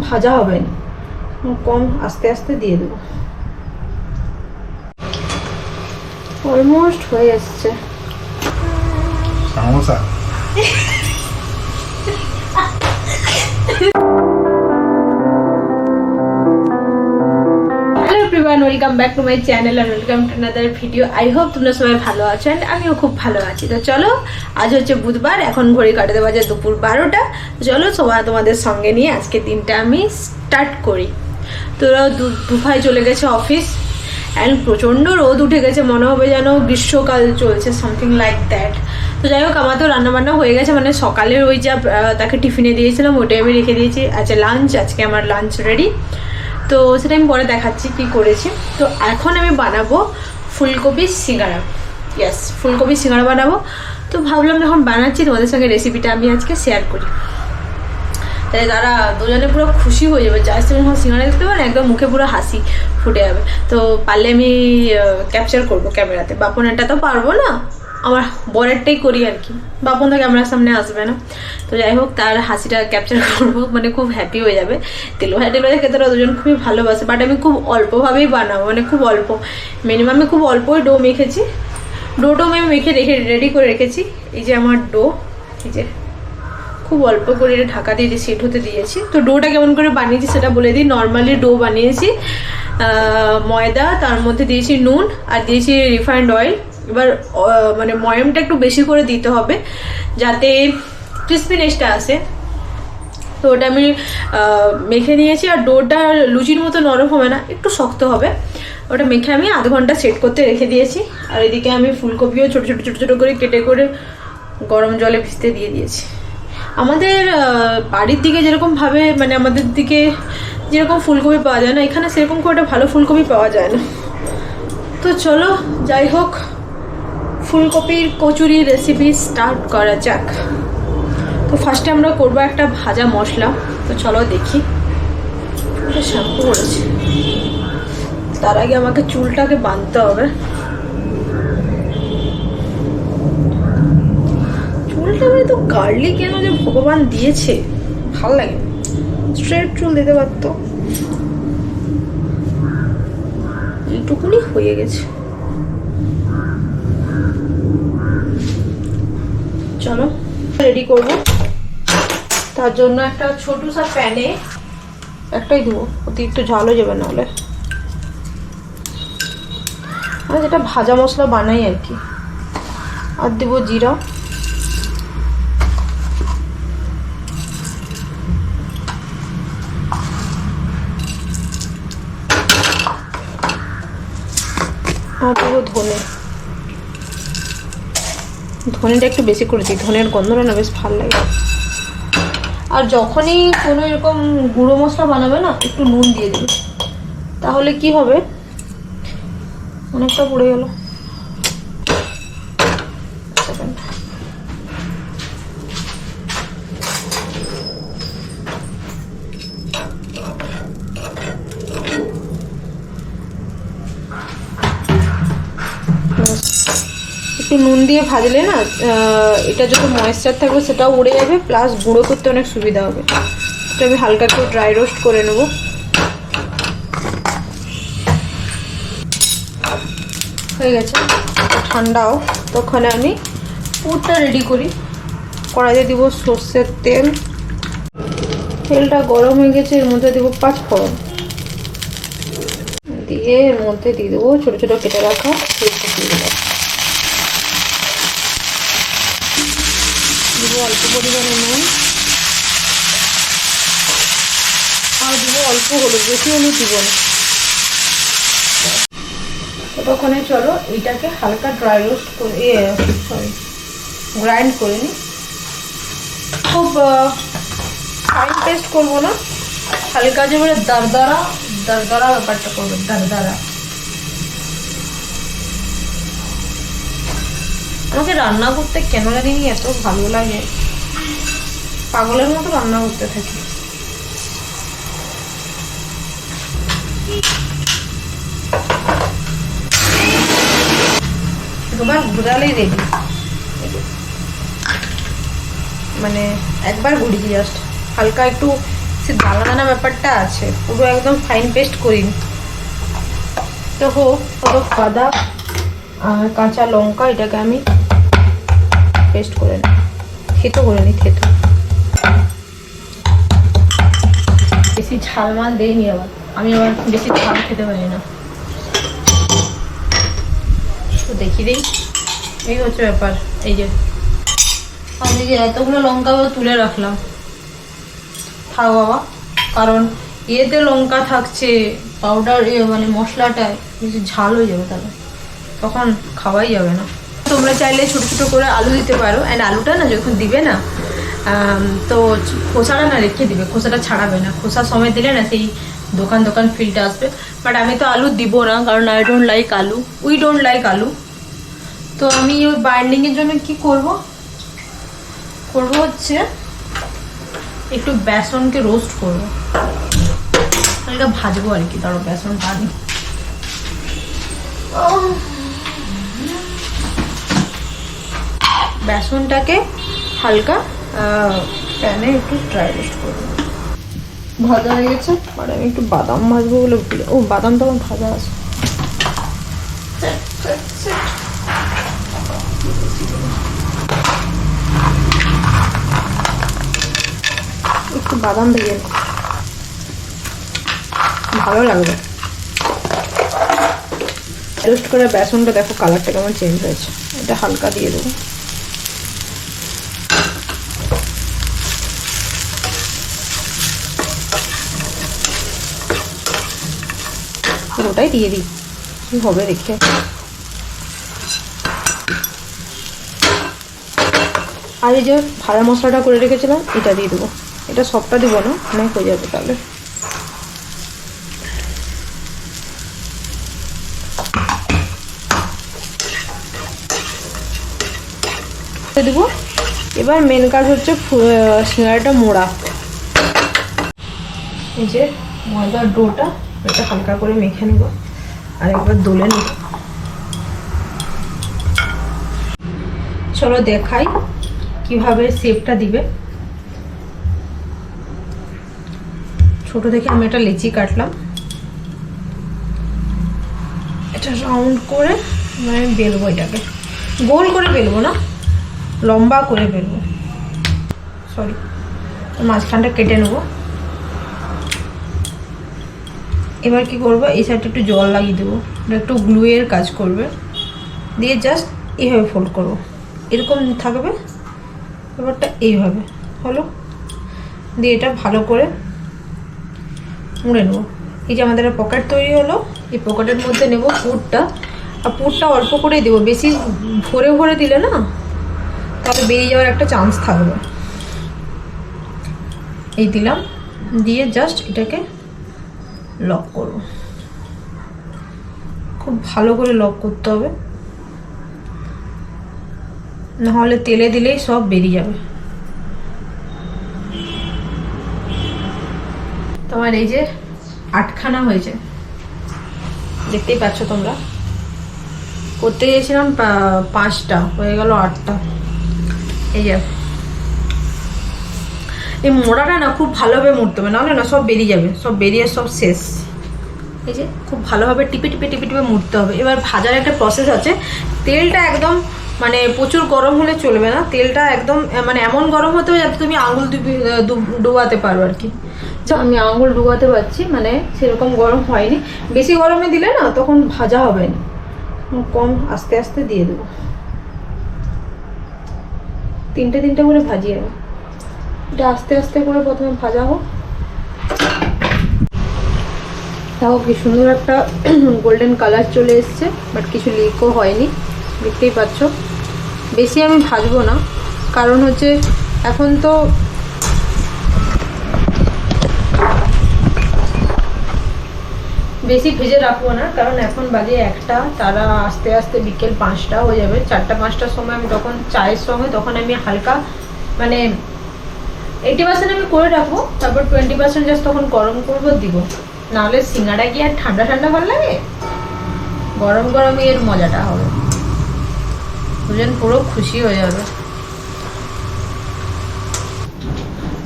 ভাজা হবে না। কম আস্তে আস্তে দিয়ে দেবো। অলমোস্ট হয়ে এসছে। Samosa. Everyone welcome back to my channel R welcome to another video I hope তোমরা সবাই ভালো আছো অ্যান্ড আমিও খুব ভালো আছি। তো চলো, আজ হচ্ছে বুধবার, এখন ঘড়ি কাটাতে বাজে দুপুর বারোটা। চলো সবাই তোমাদের সঙ্গে নিয়ে আজকে দিনটা আমি স্টার্ট করি। তো ওরা দু- দুভাই চলে গেছে অফিস অ্যান্ড প্রচণ্ড রোদ উঠে গেছে। মনে হবে যেন গ্রীষ্মকাল চলছে সামথিং লাইক দ্যাট তো যাই হোক, আমার তো রান্নাবান্না হয়ে গেছে। মানে সকালের ওই যা তাকে টিফিনে দিয়েছিলাম, ওটাই আমি রেখে দিয়েছি। আচ্ছা লাঞ্চ আজকে আমার লাঞ্চ রেডি তো সেটা আমি পরে দেখাচ্ছি কি করেছি। তো এখন আমি বানাবো ফুলকপি সিঙ্গারা। ইয়েস ফুলকপি সিঙ্গারা বানাবো। তো ভাবলাম যখন বানাচ্ছি, তোমাদের সঙ্গে রেসিপিটা আমি আজকে শেয়ার করি। তাই তারা দুজনে পুরো খুশি হয়ে যাবে জাস্ট যখন সিঙ্গারা দেখতে পারেন একদম মুখে পুরো হাসি ফুটে যাবে। তো পারলে আমি ক্যাপচার করব ক্যামেরাতে বাপনেরটা তো পারব না? আমার বরেরটাই করি আর কি। বাপন তো ক্যামেরার সামনে আসবে না। তো যাই হোক, তার হাসিটা ক্যাপচার করব। মানে খুব হ্যাপি হয়ে যাবে। তেলো ভাজা টেলো ভাজা খেতে ওরা দুজন খুবই ভালোবাসে বাট আমি খুব অল্পভাবেই বানাবো মানে খুব অল্প। মিনিমাম আমি খুব অল্পই ডো মেখেছি। ডোটাও আমি মেখে রেখে রেডি করে রেখেছি। এই যে আমার ডো এই যে খুব অল্প করে এটা ঢাকা দিয়ে সেট হতে দিয়েছি। তো ডোটা কেমন করে বানিয়েছি সেটা বলে দিই। নর্মালি ডো বানিয়েছি ময়দা, তার মধ্যে দিয়েছি নুন আর দিয়েছি রিফাইন্ড অয়েল এবার মানে ময়মটা একটু বেশি করে দিতে হবে, যাতে ক্রিসপিনেসটা আসে। তো ওটা আমি মেখে নিয়েছি, আর ডোটা লুচির মতো নরম হবে না, একটু শক্ত হবে। ওটা মেখে আমি আধ ঘণ্টা সেট করতে রেখে দিয়েছি, আর এদিকে আমি ফুলকপিও ছোটো ছোটো ছোটো ছোটো করে কেটে করে গরম জলে ভিজতে দিয়ে দিয়েছি। আমাদের বাড়ির দিকে যেরকমভাবে মানে আমাদের দিকে যেরকম ফুলকপি পাওয়া যায় না, এখানে সেরকম একটা ভালো ফুলকপি পাওয়া যায় না। তো চলো, যাই হোক ফুলকপির কচুরি রেসিপি স্টার্ট করা যাক। তো ফার্স্টে আমরা করব একটা ভাজা মশলা। তো চলো দেখি। শ্যাম্পু করেছি। তার আগে আমাকে চুলটাকে বাঁধতে হবে। চুলটা মানে তো গার্লি কেন যে ভগবান দিয়েছে? ভালো লাগে। স্ট্রেট চুল দিতে পারতো। এইটুকুনি হয়ে গেছে। চলো রেডি করব। তার জন্য একটা ছোট সা প্যানে একটাই দেবো অতিরিক্ত ঝালও যাবে নাহলে আমি যেটা ভাজা মশলা বানাই আর কি। আর দেবো জিরা। আর দেবো ধনে। ধনেটা একটু বেশি করে দিই ধনের গন্ধটা না বেশ ভালো লাগে। আর যখনই কোনো এরকম গুঁড়ো মশলা বানাবে না, একটু নুন দিয়ে দেবে। তাহলে কি হবে? অনেকটা পড়ে গেল। দিয়ে ভাজলে না এটা যত ময়েশ্চার থাকবে সেটাও উড়ে যাবে প্লাস গুঁড়ো করতে অনেক সুবিধা হবে। এটা আমি হালকা একটু ড্রাই রোস্ট করে নেব। হয়ে গেছে। ঠান্ডাও। তখন আমি পুরটা রেডি করি। কড়াইতে দিব সর্ষের তেল। তেলটা গরম হয়ে গেছে, এর মধ্যে দেবো পাঁচ ফোড়ন। দিয়ে এর মধ্যে দিয়ে দেবো ছোটো ছোটো কেটে রাখা পরিমাণে নুন। আর দিব অল্প হলুদ, বেশি হলুদ দিব না। ততক্ষণে চলো এইটাকে হালকা ড্রাই রোস্ট করে সরি গ্রাইন্ড করে নিই খুব ফাইন পেস্ট করব না। হালকা যে বলে দারদারা দারদারা ব্যাপারটা করবে, দারদারা। আমাকে রান্না করতে কেন জানি এত ভালো লাগে। পাগলের মতো রান্না করতে থাকি। দুবার ঘুরালেই রেডি মানে একবার ঘুরিয়ে জাস্ট হালকা একটু সে দানা দানা ব্যাপারটা আছে, পুরো একদম ফাইন পেস্ট করিনি। তো হোক পুরো আদা আর কাঁচা লঙ্কা, এটাকে আমি পেস্ট করে নিই থেতো করে নিই থেতো। বেশি ঝাল মাল দেয়নি আবার। আমি আবার বেশি ঝাল খেতে পারি না। তো দেখি দিই। এই হচ্ছে ব্যাপার, এই যে। আমি যে এতগুলো লঙ্কা তুলে রাখলাম। থাক বাবা, কারণ ইয়েতে লঙ্কা থাকছে পাউডার ইয়ে মানে মশলাটায়, বেশি ঝাল হয়ে যাবে তাহলে। তখন খাওয়াই যাবে না। তোমরা চাইলে ছোটো ছোটো করে আলু দিতে পারো। অ্যান্ড আলুটা না যখন দিবে না তো খোসাটা না রেখে দিবে, খোসাটা ছাড়াবে না। খোসা সময় দিলে না সেই দোকান দোকান ফিলটা আসবে। বাট আমি তো আলু দিব না, কারণ I don't like aloo. We don't like aloo. তো আমি ওই বাইন্ডিংয়ের জন্য কি করব? করব হচ্ছে একটু বেসনকে রোস্ট করব। হালকা ভাজবো আর কি, ধরো বেসনটা আনি বেসনটাকে হালকা প্যানে একটু ড্রাই রোস্ট করব ভাজা হয়ে গেছে, আর আমি একটু বাদাম ভাজবো বলে ভুলে ও বাদাম তো আমার ভাজা আছে। একটু বাদাম ভেজে ভালো লাগবে। রোস্ট করে বেসনটা দেখো কালারটা কেমন চেঞ্জ হয়েছে। এটা হালকা দিয়ে দেবো। ওটাই দিয়ে দিই। কি হবে দেখে। আর এই যে ভাড়া মশলাটা করে রেখেছিলাম, এটা দিয়ে দেবো। এটা সবটা দিব না, অনেক হয়ে যাবে তাহলে। দেবো। এবার মেন কাজ হচ্ছে সিঙ্গাড়াটা মোড়া। এই যে ময়দার ডোটা এটা হালকা করে মেখে নেব আর একবার দোলে নেব। চলো দেখাই কীভাবে শেপটা দিবে। ছোট দেখে আমি একটা লেচি কাটলাম। এটা রাউন্ড করে মানে বেলবো এটাকে। গোল করে বেলবো না, লম্বা করে বেলবো। সরি মাঝখানটা কেটে নেব। এবার কি করব? এই সাইডটা একটু জল লাগিয়ে দেবো। এটা একটু গ্লুয়ের কাজ করবে। দিয়ে জাস্ট এইভাবে ফোল্ড করব। এরকম থাকবে। ব্যাপারটা এইভাবে। হলো? দিয়ে এটা ভালো করে মুড়ে নেব। এই যে আমাদের পকেট তৈরি হলো, এই পকেটের মধ্যে নেব পুরটা। আর পুরটা অল্প করেই দেবো। বেশি ভরে ভরে দিলে না, তাহলে বেরিয়ে যাওয়ার একটা চান্স থাকবে। এই দিলাম। দিয়ে জাস্ট এটাকে লক করব খুব ভালো করে লক করতে হবে। নাহলে তেলে দিলেই সব বেরিয়ে যাবে। তোমার এই যে আটখানা হয়েছে। দেখতেই পাচ্ছ তোমরা। করতে গিয়েছিলাম পাঁচটা, হয়ে গেল আটটা। এই যে এই মোড়াটা না খুব ভালোভাবে মুড়তে হবে, নাহলে না সব বেরিয়ে যাবে, সব বেরিয়ে সব শেষ। এই যে খুব ভালোভাবে টিপে টিপে টিপে টিপে মুড়তে হবে। এবার ভাজার একটা প্রসেস আছে। তেলটা একদম মানে প্রচুর গরম হলে চলবে না। তেলটা একদম মানে এমন গরম হতে হবে যাতে তুমি আঙুল ডুবাতে পারো আর কি। আমি আঙুল ডুবাতে পারছি মানে সেরকম গরম হয়নি। বেশি গরমে দিলে না তখন ভাজা হবে না। কম আস্তে আস্তে দিয়ে দেবো। তিনটে তিনটে করে ভাজিয়ে নেব। এটা আস্তে আস্তে করে প্রথমে ভাজা হোক। তাও কি সুন্দর একটা গোল্ডেন কালার চলে এসছে বাট কিছু লিকও হয়নি। দেখতেই পাচ্ছ। বেশি আমি ভাজবো না, কারণ হচ্ছে এখন তো বেশি ভেজে রাখব না, কারণ এখন বাজে একটা, তারা আস্তে আস্তে বিকেল পাঁচটা হয়ে যাবে। চারটা পাঁচটার সময় আমি তখন চায়ের সঙ্গে, তখন আমি হালকা মানে এইটি পার্সেন্ট আমি করে রাখব, তারপর টোয়েন্টি পার্সেন্ট জাস্ট তখন গরম করব, দিব। নাহলে সিঙ্গাড়া কি আর ঠান্ডা ঠান্ডা ভালো লাগে? গরম গরমই এর মজাটা হবে। দুজন পুরো খুশি হয়ে যাবে।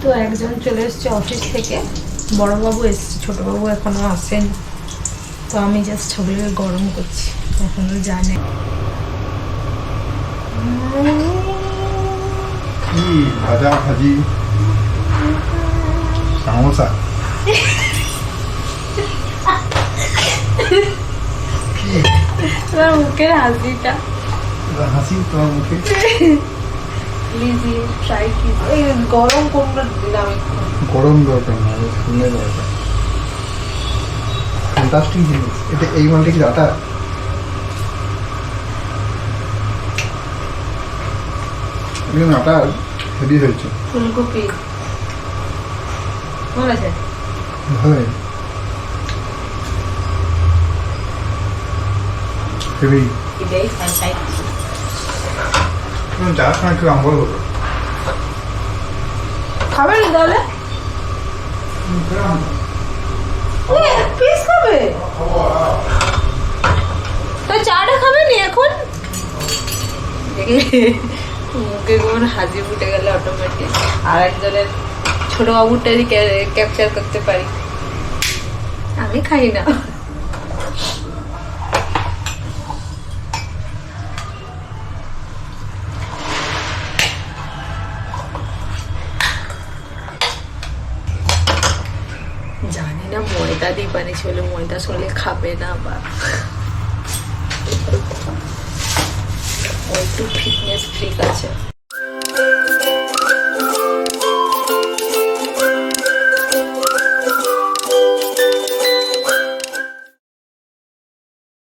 তো একজন চলে এসছে অফিস থেকে। বড়বাবু এসছে, ছোটবাবু এখনও আসেনি। তো আমি জাস্ট সবগুলোকে গরম করছি এখনও জানে। ভাজা ভাজি? সামোসা কি তোমার মুখের হাসিটা এটা হাসি তোমার মুখে প্লিজ ট্রাই কি এই গরম কোনটা দিলাম একটু গরম দরকার না এটা ঠান্ডা দরকার ফ্যান্টাস্টিক জিনিস এটা এই মালটা কি আটা এখানে আটা হেভি হয়েছে ফুলকপি ভালোই হেভি একটু আম্বল হতো খাবে না তাহলে? পিস খাবে? তো চাটা খাবে নি এখন? মুখে কেমন হাসি ফুটে গেলে অটোমেটিক আর একজনের ছোট বাবুটারই ক্যাপচার করতে পারি। আমি খাই না। জানি না ময়দা দিয়ে বানিয়েছি বলে ময়দা সরলে খাবে না বা। ও একটু ফিটনেস ফ্রিক আছে।